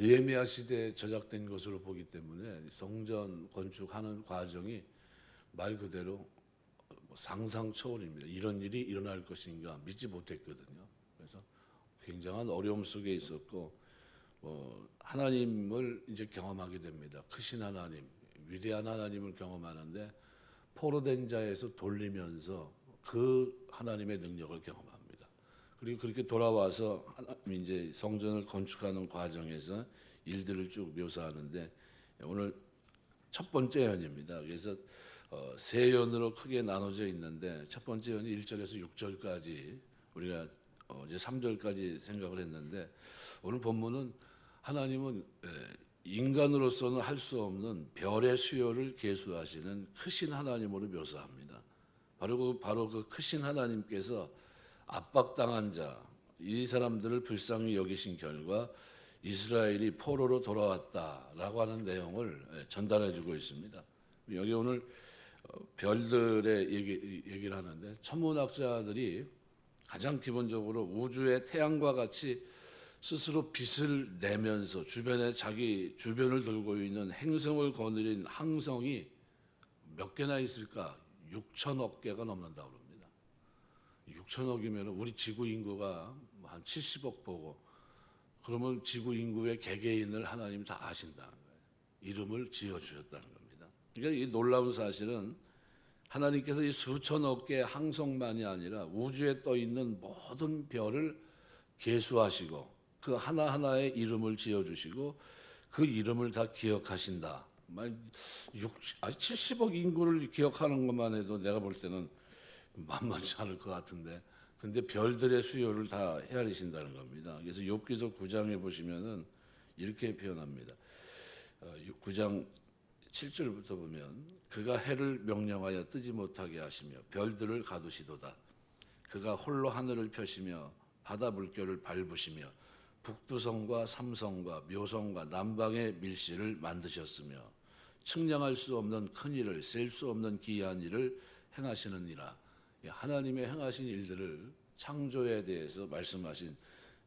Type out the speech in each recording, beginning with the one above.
느헤미야 시대에 저작된 것으로 보기 때문에 성전 건축하는 과정이 말 그대로 뭐 상상 초월입니다. 이런 일이 일어날 것인가 믿지 못했거든요. 그래서 굉장한 어려움 속에 있었고 뭐 하나님을 이제 경험하게 됩니다. 크신 하나님, 위대한 하나님을 경험하는데 포로된 자에서 돌리면서 그 하나님의 능력을 경험합니다. 그리고 그렇게 돌아와서 이제 성전을 건축하는 과정에서 일들을 쭉 묘사하는데 오늘 첫 번째 연입니다. 그래서 어, 세 연으로 크게 나눠져 있는데 첫 번째 연이 1절에서 6절까지 우리가 어, 이제 3절까지 생각을 했는데 오늘 본문은 하나님은 에, 인간으로서는 할 수 없는 별의 수요를 계수하시는 크신 하나님으로 묘사합니다. 바로 그 바로 그 크신 하나님께서 압박당한 자, 이 사람들을 불쌍히 여기신 결과 이스라엘이 포로로 돌아왔다라고 하는 내용을 예, 전달해 주고 있습니다. 여기 오늘 어, 별들의 얘기, 얘기를 하는데 천문학자들이 가장 기본적으로 우주의 태양과 같이 스스로 빛을 내면서 주변에 자기 주변을 돌고 있는 행성을 거느린 항성이 몇 개나 있을까? 6천억 개가 넘는다고. 6천억이면 우리 지구 인구가 뭐한 70억 보고 그러면 지구 인구의 개개인을 하나님 다 아신다는 거예요. 이름을 지어 주셨다는 겁니다. 그러니까 이 놀라운 사실은 하나님께서 이 수천억 개의 항성만이 아니라 우주에 떠 있는 모든 별을 계수하시고 그 하나하나의 이름을 지어 주시고 그 이름을 다 기억하신다. 말 6, 아니 70억 인구를 기억하는 것만 해도 내가 볼 때는 만만치 않을 것 같은데 근데 별들의 수요를 다 헤아리신다는 겁니다. 그래서 욥기서 9장에 보시면은 이렇게 표현합니다. 어, 9장 7절부터 보면 그가 해를 명령하여 뜨지 못하게 하시며 별들을 가두시도다. 그가 홀로 하늘을 펴시며 바다 물결을 밟으시며 북두성과 삼성과 묘성과 남방의 밀실을 만드셨으며 측량할 수 없는 큰 일을 셀 수 없는 기이한 일을 행하시느니라. 예, 하나님의 행하신 일들을 창조에 대해서 말씀하신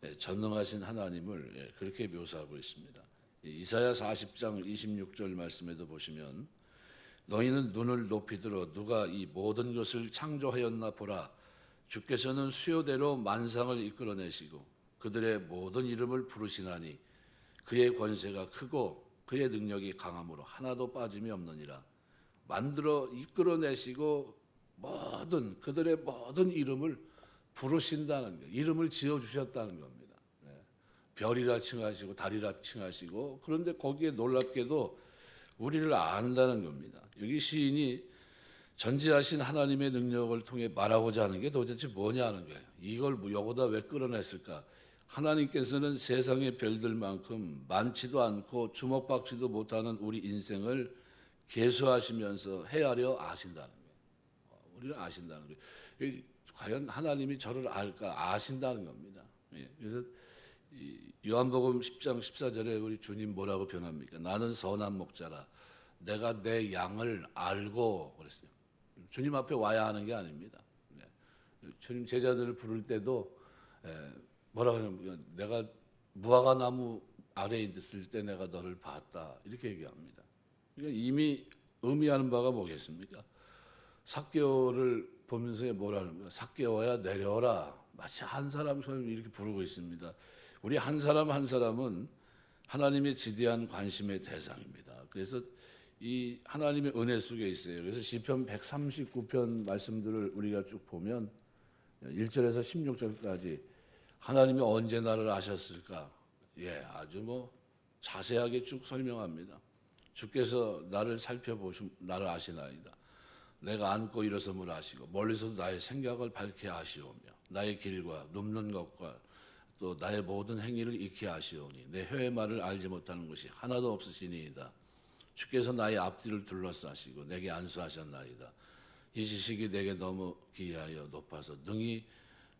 예, 전능하신 하나님을 예, 그렇게 묘사하고 있습니다. 이 이사야 40장 26절 말씀에도 보시면 너희는 눈을 높이 들어 누가 이 모든 것을 창조하였나 보라 주께서는 수요대로 만상을 이끌어내시고 그들의 모든 이름을 부르시나니 그의 권세가 크고 그의 능력이 강함으로 하나도 빠짐이 없느니라 만들어 이끌어내시고 모든 그들의 모든 이름을 부르신다는 거, 이름을 지어 주셨다는 겁니다. 네. 별이라 칭하시고 달이라 칭하시고 그런데 거기에 놀랍게도 우리를 안다는 겁니다. 여기 시인이 전지하신 하나님의 능력을 통해 말하고자 하는 게 도대체 뭐냐는 거예요. 이걸 뭐 여기다 왜 끌어냈을까? 하나님께서는 세상의 별들만큼 많지도 않고 주목받지도 못하는 우리 인생을 계수하시면서 헤아려 아신다는 우리를 아신다는 거예요. 이, 과연 하나님이 저를 알까 아신다는 겁니다. 예, 그래서 이 요한복음 10장 14절에 우리 주님 뭐라고 변합니까? 나는 선한 목자라. 내가 내 양을 알고 그랬어요. 주님 앞에 와야 하는 게 아닙니다. 네. 주님 제자들을 부를 때도 에, 뭐라 그러냐면 내가 무화과 나무 아래에 있을 때 내가 너를 봤다 이렇게 얘기합니다. 그러니까 이미 의미하는 바가 뭐겠습니까? 삭개오를 보면서 뭐라는 거야? 삭개오야 내려라. 마치 한 사람처럼 이렇게 부르고 있습니다. 우리 한 사람 한 사람은 하나님의 지대한 관심의 대상입니다. 그래서 이 하나님의 은혜 속에 있어요. 그래서 시편 139편 말씀들을 우리가 쭉 보면 1절에서 16절까지 하나님이 언제 나를 아셨을까? 예, 아주 뭐 자세하게 쭉 설명합니다. 주께서 나를 살펴보시 나를 아시나이다. 내가 앉고 일어섬을 아시고 멀리서도 나의 생각을 밝게 하시오며 나의 길과 눕는 것과 또 나의 모든 행위를 익히 아시오니 내 혀의 말을 알지 못하는 것이 하나도 없으시니이다. 주께서 나의 앞뒤를 둘러싸시고 내게 안수하셨나이다. 이 지식이 내게 너무 기이하여 높아서 능히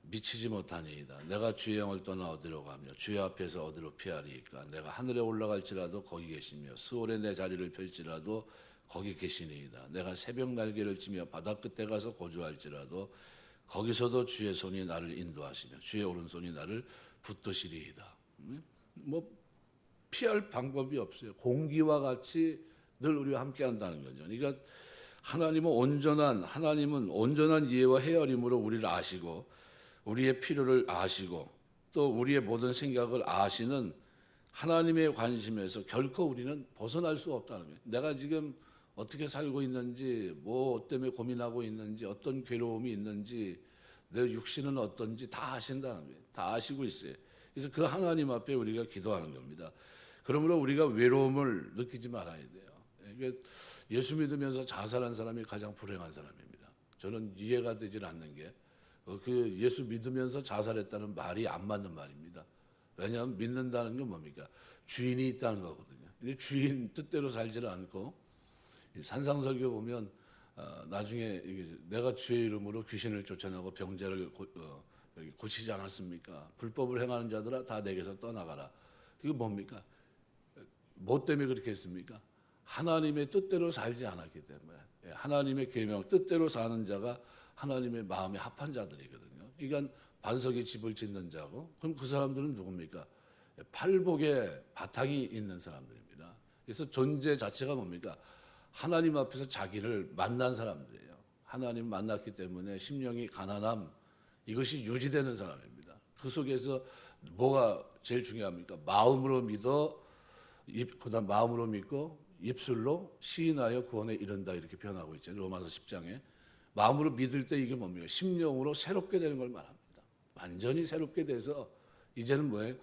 미치지 못하니이다. 내가 주의 영을 떠나 어디로 가며 주의 앞에서 어디로 피하리이까. 내가 하늘에 올라갈지라도 거기 계시며 스올에 내 자리를 펼지라도 거기 계시니이다. 내가 새벽 날개를 치며 바다 끝에 가서 거주할지라도 거기서도 주의 손이 나를 인도하시며 주의 오른손이 나를 붙드시리이다. 음? 뭐 피할 방법이 없어요. 공기와 같이 늘 우리와 함께 한다는 거죠. 그러니까 하나님은 온전한 하나님은 온전한 이해와 헤아림으로 우리를 아시고 우리의 필요를 아시고 또 우리의 모든 생각을 아시는 하나님의 관심에서 결코 우리는 벗어날 수 없다는 거예요. 내가 지금 어떻게 살고 있는지, 뭐 때문에 고민하고 있는지, 어떤 괴로움이 있는지, 내 육신은 어떤지 다 아신다는 거예요. 다 아시고 있어요. 그래서 그 하나님 앞에 우리가 기도하는 겁니다. 그러므로 우리가 외로움을 느끼지 말아야 돼요. 예수 믿으면서 자살한 사람이 가장 불행한 사람입니다. 저는 이해가 되질 않는 게 어, 그 예수 믿으면서 자살했다는 말이 안 맞는 말입니다. 왜냐하면 믿는다는 건 뭡니까? 주인이 있다는 거거든요. 근데 주인 뜻대로 살지를 않고 이 산상설교 보면 어, 나중에 이게 내가 주의 이름으로 귀신을 쫓아내고 병자를 고, 어, 고치지 않았습니까? 불법을 행하는 자들아 다 내게서 떠나가라. 이거 뭡니까? 뭐 때문에 그렇게 했습니까? 하나님의 뜻대로 살지 않았기 때문에 예, 하나님의 계명 뜻대로 사는 자가 하나님의 마음에 합한 자들이거든요. 그러니까 반석에 집을 짓는 자고 그럼 그 사람들은 누굽니까? 예, 팔복에 바탕이 있는 사람들입니다. 그래서 존재 자체가 뭡니까? 하나님 앞에서 자기를 만난 사람들이에요. 하나님 만났기 때문에 심령이 가난함 이것이 유지되는 사람입니다. 그 속에서 뭐가 제일 중요합니까? 마음으로 믿어 입, 그다음 마음으로 믿고 입술로 시인하여 구원에 이른다 이렇게 표현하고 있죠. 로마서 10장에 마음으로 믿을 때 이게 뭡니까? 심령으로 새롭게 되는 걸 말합니다. 완전히 새롭게 돼서 이제는 뭐예요?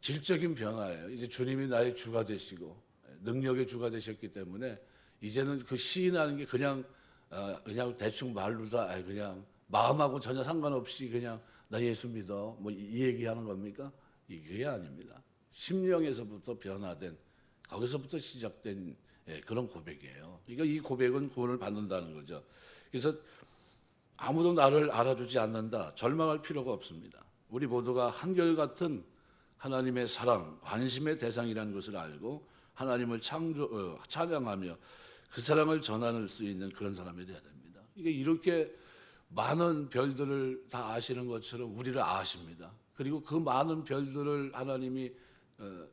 질적인 변화예요. 이제 주님이 나의 주가 되시고 능력의 주가 되셨기 때문에 이제는 그 시인하는 게 그냥 어, 그냥 대충 말로 다 아니, 그냥 마음하고 전혀 상관없이 그냥 나 예수 믿어 뭐 이 얘기하는 겁니까? 이게 아닙니다. 심령에서부터 변화된 거기서부터 시작된 예, 그런 고백이에요. 그러니까 이 고백은 구원을 받는다는 거죠. 그래서 아무도 나를 알아주지 않는다. 절망할 필요가 없습니다. 우리 모두가 한결같은 하나님의 사랑, 관심의 대상이라는 것을 알고 하나님을 창조, 어, 찬양하며 그 사랑을 전할 수 있는 그런 사람이 되어야 됩니다. 이게 이렇게 많은 별들을 다 아시는 것처럼 우리를 아십니다. 그리고 그 많은 별들을 하나님이 어,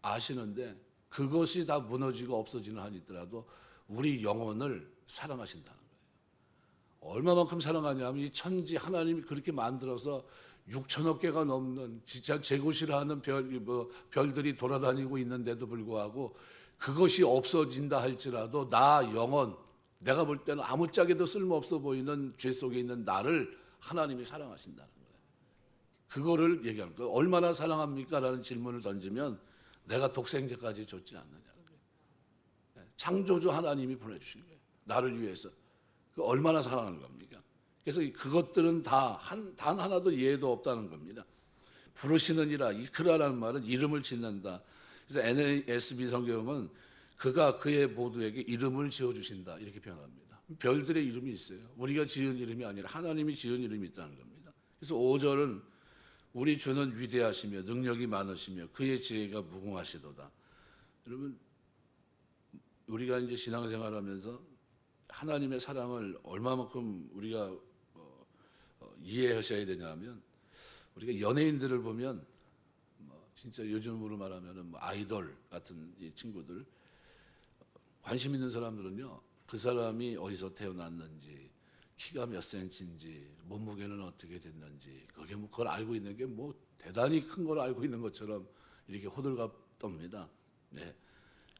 아시는데 그것이 다 무너지고 없어지는 한이 있더라도 우리 영혼을 사랑하신다는 거예요. 얼마만큼 사랑하냐면 이 천지 하나님이 그렇게 만들어서 6천억 개가 넘는 진짜 제고시를 하는 별, 뭐, 별들이 돌아다니고 있는데도 불구하고 그것이 없어진다 할지라도 나 영혼 내가 볼 때는 아무짝에도 쓸모없어 보이는 죄 속에 있는 나를 하나님이 사랑하신다는 거예요. 그거를 얘기하는 거예요. 얼마나 사랑합니까? 라는 질문을 던지면 내가 독생자까지 줬지 거예요. 예, 창조주 하나님이 보내주신 거예요. 나를 위해서. 그 얼마나 사랑하는 겁니까? 그래서 그것들은 다 한 단 하나도 예도 없다는 겁니다. 부르시느니라 이크라라는 말은 이름을 짓는다. 그래서 NASB 성경은 그가 그의 모두에게 이름을 지어 주신다 이렇게 표현합니다. 별들의 이름이 있어요. 우리가 지은 이름이 아니라 하나님이 지은 이름이 있다는 겁니다. 그래서 5절은 우리 주는 위대하시며 능력이 많으시며 그의 지혜가 무궁하시도다. 여러분 우리가 이제 신앙생활 하면서 하나님의 사랑을 얼마만큼 우리가 어, 어, 이해하셔야 되냐면 우리가 연예인들을 보면 뭐 진짜 요즘으로 말하면은 뭐 아이돌 같은 이 친구들 관심 있는 사람들은요 그 사람이 어디서 태어났는지 키가 몇 센치인지 몸무게는 어떻게 됐는지 그게 뭐 그걸 알고 있는 게 뭐 대단히 큰 걸 알고 있는 것처럼 이렇게 호들갑 떱니다. 네.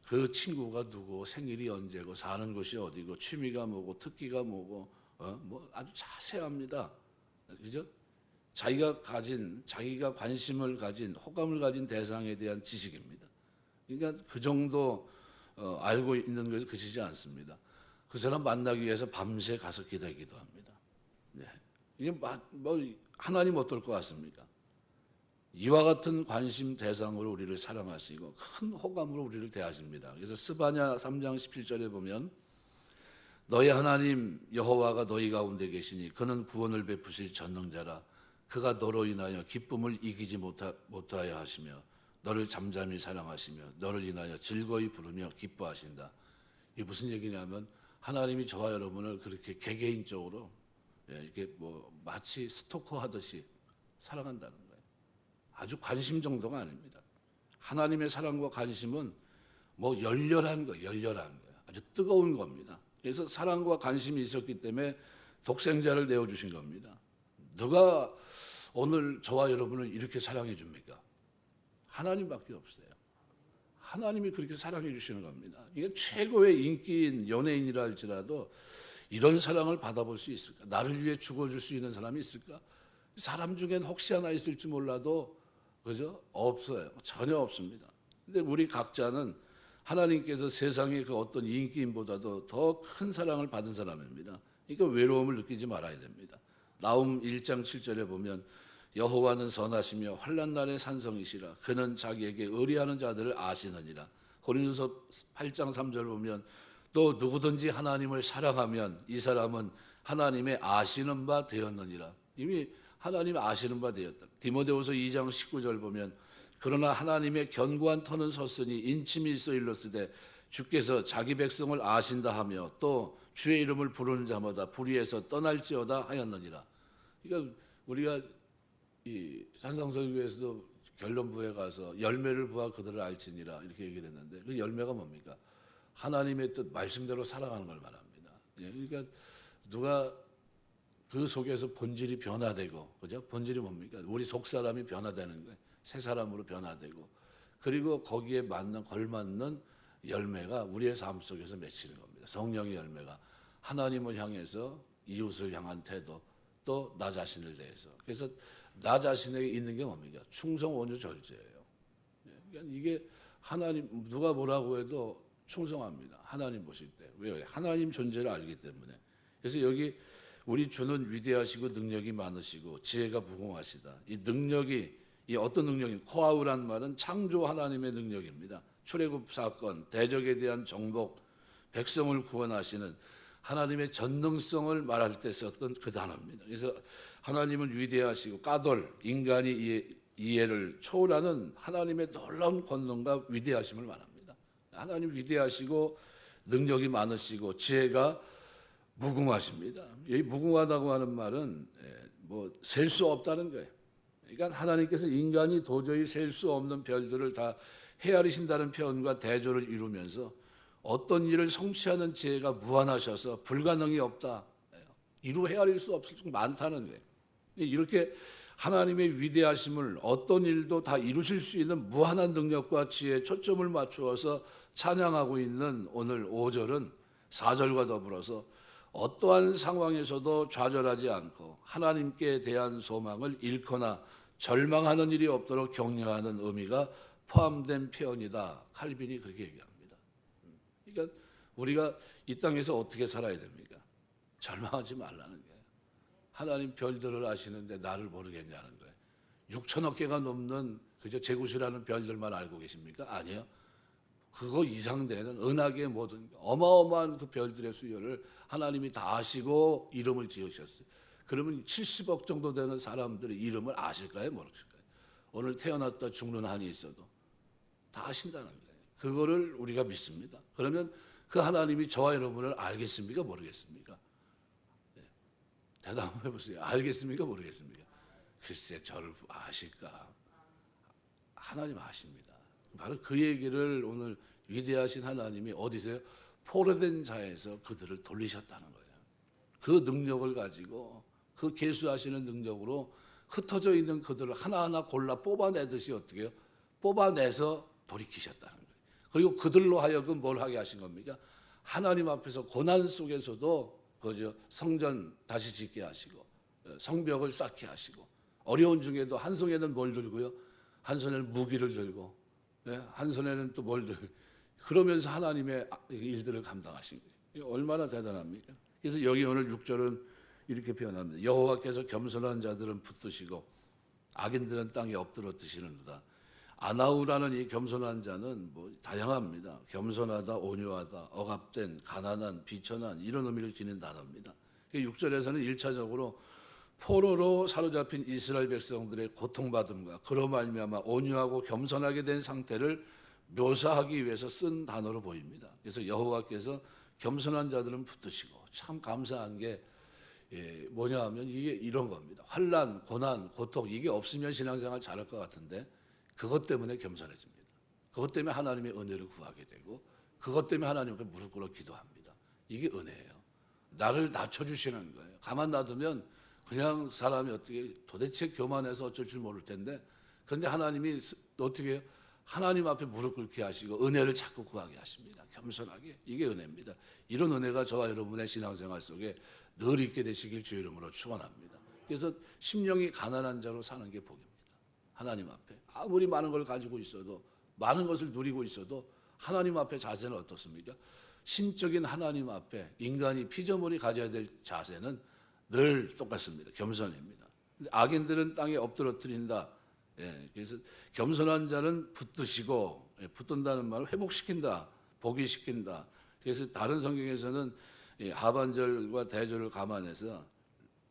그 친구가 누구, 생일이 언제고, 사는 곳이 어디고, 취미가 뭐고, 특기가 뭐고, 어? 뭐 아주 자세합니다. 그죠? 자기가 가진, 자기가 관심을 가진, 호감을 가진 대상에 대한 지식입니다. 그러니까 그 정도 어, 알고 있는 것이 그치지 않습니다. 그 사람 만나기 위해서 밤새 가서 기다리기도 합니다. 네. 이게 마- 뭐 하나님 어떨 것 같습니까? 이와 같은 관심 대상으로 우리를 사랑하시고 큰 호감으로 우리를 대하십니다. 그래서 스바냐 3장 17절에 보면 너희 하나님 여호와가 너희 가운데 계시니 그는 구원을 베푸실 전능자라 그가 너로 인하여 기쁨을 이기지 못하, 못하여 하시며 너를 잠잠히 사랑하시며 너를 인하여 즐거이 부르며 기뻐하신다. 이게 무슨 얘기냐면 하나님이 저와 여러분을 그렇게 개개인적으로 예, 이렇게 뭐 마치 스토커 하듯이 사랑한다는 거예요. 아주 관심 정도가 아닙니다. 하나님의 사랑과 관심은 뭐 열렬한 거, 열렬한 거예요. 아주 뜨거운 겁니다. 그래서 사랑과 관심이 있었기 때문에 독생자를 내어 주신 겁니다. 누가 오늘 저와 여러분을 이렇게 사랑해 줍니까? 하나님밖에 없어요. 하나님이 그렇게 사랑해 주시는 겁니다. 이게 최고의 인기인 연예인이라 할지라도 이런 사랑을 받아볼 수 있을까? 나를 위해 죽어줄 수 있는 사람이 있을까? 사람 중엔 혹시 하나 있을지 몰라도 그죠? 없어요. 전혀 없습니다. 근데 우리 각자는 하나님께서 세상의 그 어떤 인기인보다도 더 큰 사랑을 받은 사람입니다. 그러니까 외로움을 느끼지 말아야 됩니다. 나움 1장 7절에 보면 여호와는 선하시며 환난 날의 산성이시라 그는 자기에게 의리하는 자들을 아시느니라. 고린도서 8장 3절 보면 또 누구든지 하나님을 사랑하면 이 사람은 하나님의 아시는 바 되었느니라. 이미 하나님 아시는 바 되었다. 디모데후서 2장 19절 보면 그러나 하나님의 견고한 터는 섰으니 인침이 있어 일렀으되 주께서 자기 백성을 아신다 하며 또 주의 이름을 부르는 자마다 불의에서 떠날지어다 하였느니라. 그러니까 우리가 이 산상설교에서도 결론부에 가서 열매를 보아 그들을 알지니라 이렇게 얘기를 했는데 그 열매가 뭡니까? 하나님의 뜻 말씀대로 살아가는 걸 말합니다. 예, 그러니까 누가 그 속에서 본질이 변화되고 그죠? 본질이 뭡니까? 우리 속 사람이 변화되는 거예요. 새 사람으로 변화되고 그리고 거기에 맞는 걸맞는 열매가 우리의 삶 속에서 맺히는 겁니다. 성령의 열매가 하나님을 향해서 이웃을 향한 태도 또 나 자신을 대해서 그래서 나 자신에게 있는 게 뭡니까? 충성 온유 절제예요. 예, 그러니까 이게 하나님 누가 뭐라고 해도 충성합니다. 하나님 보실 때 왜요? 하나님 존재를 알기 때문에 그래서 여기 우리 주는 위대하시고 능력이 많으시고 지혜가 무궁하시다. 이 능력이 이 어떤 능력이 코아우란 말은 창조 하나님의 능력입니다. 출애굽 사건, 대적에 대한 정복, 백성을 구원하시는 하나님의 전능성을 말할 때 썼던 그 단어입니다. 그래서 하나님은 위대하시고 까돌 인간이 이해, 이해 를 초월하는 하나님의 놀라운 권능과 위대하심을 말합니다. 하나님 위대하시고 능력이 많으시고 지혜가 무궁하십니다. 이 무궁하다고 하는 말은 뭐 셀 수 없다는 거예요. 그러니까 하나님께서 인간이 도저히 셀 수 없는 별들을 다 헤아리신다는 표현과 대조를 이루면서 어떤 일을 성취하는 지혜가 무한하셔서 불가능이 없다. 이루 헤아릴 수 없을 정 많다는 거예요. 이렇게 하나님의 위대하심을 어떤 일도 다 이루실 수 있는 무한한 능력과 지혜에 초점을 맞추어서 찬양하고 있는 오늘 5절은 4절과 더불어서 어떠한 상황에서도 좌절하지 않고 하나님께 대한 소망을 잃거나 절망하는 일이 없도록 격려하는 의미가 포함된 표현이다. 칼빈이 그렇게 얘기합니다. 그러니까 우리가 이 땅에서 어떻게 살아야 됩니까? 절망하지 말라는 거예요. 하나님 별들을 아시는데 나를 모르겠냐는 거예요. 6천억 개가 넘는 그저 제구시라는 별들만 알고 계십니까? 아니요. 그거 이상 되는 은하계 모든 어마어마한 그 별들의 수요를 하나님이 다 아시고 이름을 지으셨어요. 그러면 70억 정도 되는 사람들의 이름을 아실까요? 모르실까요? 오늘 태어났다 죽는 한이 있어도 다 아신다는 거예요. 그거를 우리가 믿습니다. 그러면 그 하나님이 저와 여러분을 알겠습니까? 모르겠습니까? 네. 대답해 보세요. 알겠습니까? 모르겠습니까? 글쎄 저를 아실까? 하나님 아십니다. 바로 그 얘기를 오늘 위대하신 하나님이 어디서요? 포로된 자에서 그들을 돌리셨다는 거예요. 그 능력을 가지고 그 계수하시는 능력으로 흩어져 있는 그들을 하나하나 골라 뽑아내듯이 어떻게 요 뽑아내서 돌이키셨다는 거예요. 그리고 그들로 하여금 뭘 하게 하신 겁니까? 하나님 앞에서 고난 속에서도 그저 성전 다시 짓게 하시고 성벽을 쌓게 하시고 어려운 중에도 한 손에는 뭘 들고요? 한 손에는 무기를 들고 예? 한 손에는 또 뭘 들고 그러면서 하나님의 일들을 감당하신 거예요. 얼마나 대단합니까? 그래서 여기 오늘 6절은 이렇게 표현합니다. 여호와께서 겸손한 자들은 붙드시고 악인들은 땅에 엎드려 드시는도다. 아나우라는 이 겸손한 자는 뭐 다양합니다. 겸손하다, 온유하다, 억압된, 가난한, 비천한 이런 의미를 지닌 단어입니다. 6절에서는 일차적으로 포로로 사로잡힌 이스라엘 백성들의 고통받음과 그로 말미암아 온유하고 겸손하게 된 상태를 묘사하기 위해서 쓴 단어로 보입니다. 그래서 여호와께서 겸손한 자들은 붙드시고 참 감사한 게 예, 뭐냐 하면 이게 이런 겁니다. 환란, 고난, 고통 이게 없으면 신앙생활 잘할 것 같은데 그것 때문에 겸손해집니다. 그것 때문에 하나님의 은혜를 구하게 되고 그것 때문에 하나님 앞에 무릎 꿇어 기도합니다. 이게 은혜예요. 나를 낮춰주시는 거예요. 가만 놔두면 그냥 사람이 어떻게 도대체 교만해서 어쩔 줄 모를 텐데 그런데 하나님이 스- 어떻게? 하나님 앞에 무릎 꿇게 하시고 은혜를 자꾸 구하게 하십니다. 겸손하게. 이게 은혜입니다. 이런 은혜가 저와 여러분의 신앙생활 속에 늘 있게 되시길 주의 이름으로 축원합니다. 그래서 심령이 가난한 자로 사는 게 복입니다. 하나님 앞에 아무리 많은 걸 가지고 있어도 많은 것을 누리고 있어도 하나님 앞에 자세는 어떻습니까? 신적인 하나님 앞에 인간이 피조물이 가져야 될 자세는 늘 똑같습니다. 겸손입니다. 악인들은 땅에 엎드러뜨린다. 예, 그래서 겸손한 자는 붙드시고 예, 붙든다는 말은 회복시킨다, 복위시킨다. 그래서 다른 성경에서는 이 하반절과 대절을 감안해서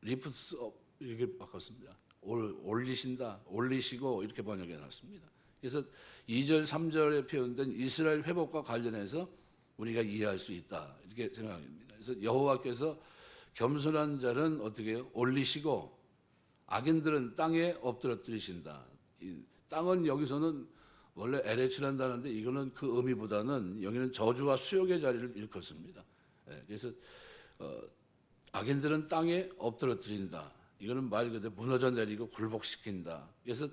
리프트 업 이렇게 바꿨습니다. 올, 올리신다, 올리시고 이렇게 번역해 놨습니다. 그래서 2절, 3절에 표현된 이스라엘 회복과 관련해서 우리가 이해할 수 있다 이렇게 생각합니다. 그래서 여호와께서 겸손한 자는 어떻게 해요? 올리시고 악인들은 땅에 엎드러뜨리신다. 이 땅은 여기서는 원래 LH란다는데 이거는 그 의미보다는 여기는 저주와 수욕의 자리를 일컫습니다. 예, 그래서 어, 악인들은 땅에 엎드러뜨린다. 이거는 말 그대로 무너져 내리고 굴복시킨다. 그래서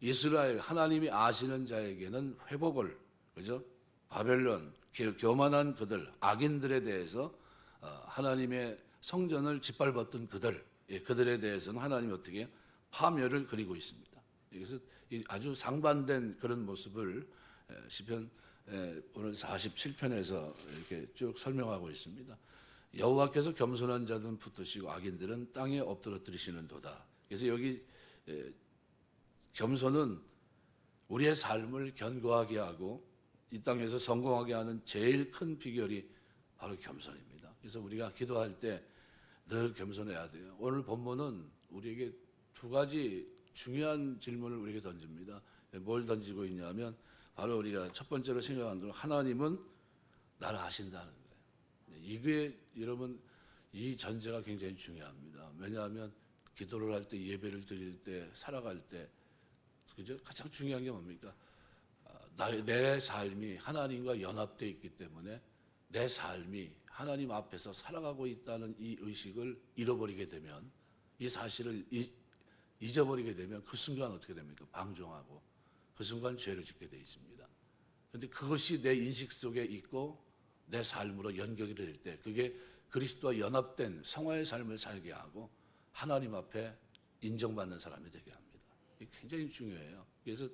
이스라엘 하나님이 아시는 자에게는 회복을 그죠? 바벨론 교- 교만한 그들 악인들에 대해서 어, 하나님의 성전을 짓밟았던 그들 예, 그들에 대해서는 하나님이 어떻게? 파멸을 그리고 있습니다. 그래서 이 아주 상반된 그런 모습을 에, 시편 에, 오늘 47편에서 이렇게 쭉 설명하고 있습니다. 여호와께서 겸손한 자들은 붙드시고 악인들은 땅에 엎드러뜨리시는도다. 그래서 여기 에, 겸손은 우리의 삶을 견고하게 하고 이 땅에서 성공하게 하는 제일 큰 비결이 바로 겸손입니다. 그래서 우리가 기도할 때 늘 겸손해야 돼요. 오늘 본문은 우리에게 두 가지 중요한 질문을 우리에게 던집니다. 뭘 던지고 있냐면 바로 우리가 첫 번째로 생각하는 하나님은 나를 아신다는. 이게 여러분 이 전제가 굉장히 중요합니다. 왜냐하면 기도를 할 때 예배를 드릴 때 살아갈 때 그죠? 가장 중요한 게 뭡니까? 아, 나의 내 삶이 하나님과 연합돼 있기 때문에 내 삶이 하나님 앞에서 살아가고 있다는 이 의식을 잃어버리게 되면 이 사실을 이- 잊어버리게 되면 그 순간 어떻게 됩니까? 방종하고 그 순간 죄를 짓게 돼 있습니다. 그런데 그것이 내 인식 속에 있고 내 삶으로 연결이 될 때 그게 그리스도와 연합된 성화의 삶을 살게 하고 하나님 앞에 인정받는 사람이 되게 합니다. 굉장히 중요해요. 그래서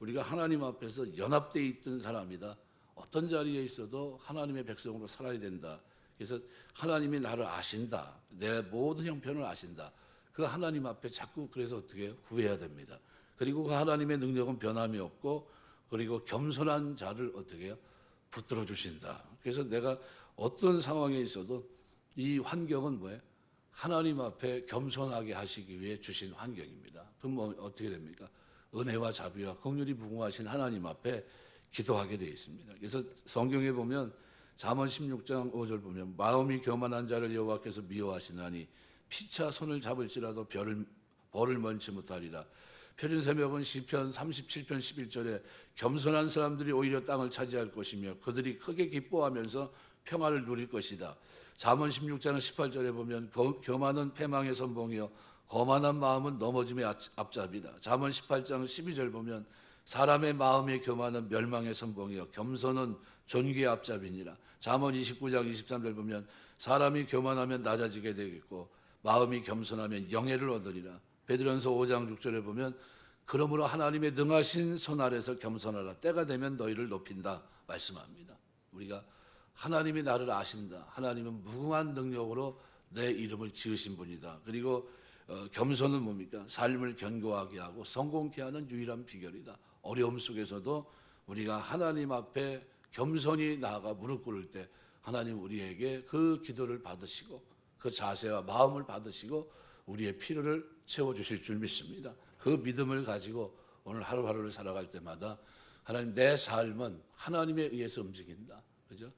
우리가 하나님 앞에서 연합돼 있던 사람이다. 어떤 자리에 있어도 하나님의 백성으로 살아야 된다. 그래서 하나님이 나를 아신다. 내 모든 형편을 아신다. 그 하나님 앞에 자꾸 그래서 어떻게? 구해야 됩니다. 그리고 그 하나님의 능력은 변함이 없고 그리고 겸손한 자를 어떻게? 붙들어 주신다. 그래서 내가 어떤 상황에 있어도 이 환경은 뭐예요? 하나님 앞에 겸손하게 하시기 위해 주신 환경입니다. 그럼 뭐 어떻게 됩니까? 은혜와 자비와 긍휼이 무궁하신 하나님 앞에 기도하게 되어 있습니다. 그래서 성경에 보면 잠언 16장 5절 보면 마음이 교만한 자를 여호와께서 미워하시나니 피차 손을 잡을지라도 별을 벌을 먼지 못하리라. 표준 세명은 시편 37편 11절에 겸손한 사람들이 오히려 땅을 차지할 것이며 그들이 크게 기뻐하면서 평화를 누릴 것이다. 잠언 16장 18절에 보면 거- 교만은 패망의 선봉이요 거만한 마음은 넘어짐의 앞- 앞잡이다. 잠언 18장 12절 보면 사람의 마음의 교만은 멸망의 선봉이요 겸손은 존귀의 앞잡이니라. 잠언 29장 23절 보면 사람이 교만하면 낮아지게 되겠고 마음이 겸손하면 영예를 얻으리라. 베드로전서 5장 6절에 보면 그러므로 하나님의 능하신 손 아래서 겸손하라. 때가 되면 너희를 높인다 말씀합니다. 우리가 하나님이 나를 아신다. 하나님은 무궁한 능력으로 내 이름을 지으신 분이다. 그리고 어, 겸손은 뭡니까? 삶을 견고하게 하고 성공케 하는 유일한 비결이다. 어려움 속에서도 우리가 하나님 앞에 겸손히 나아가 무릎 꿇을 때 하나님 우리에게 그 기도를 받으시고 그 자세와 마음을 받으시고 우리의 필요를 채워 주실 줄 믿습니다. 그 믿음을 가지고 오늘 하루하루를 살아갈 때마다 하나님 내 삶은 하나님에 의해서 움직인다. 그죠?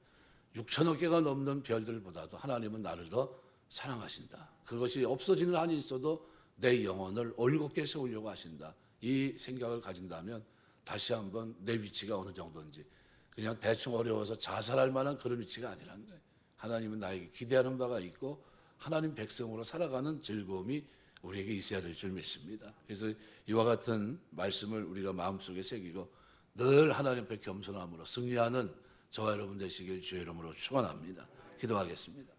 6천억 개가 넘는 별들보다도 하나님은 나를 더 사랑하신다. 그것이 없어지는 한이 있어도 내 영혼을 올곧게 세우려고 하신다. 이 생각을 가진다면 다시 한번 내 위치가 어느 정도인지 그냥 대충 어려워서 자살할 만한 그런 위치가 아니라는 거예요. 하나님은 나에게 기대하는 바가 있고 하나님 백성으로 살아가는 즐거움이 우리에게 있어야 될 줄 믿습니다. 그래서 이와 같은 말씀을 우리가 마음속에 새기고 늘 하나님 앞에 겸손함으로 승리하는 저와 여러분 되시길 주의 이름으로 축원합니다. 기도하겠습니다.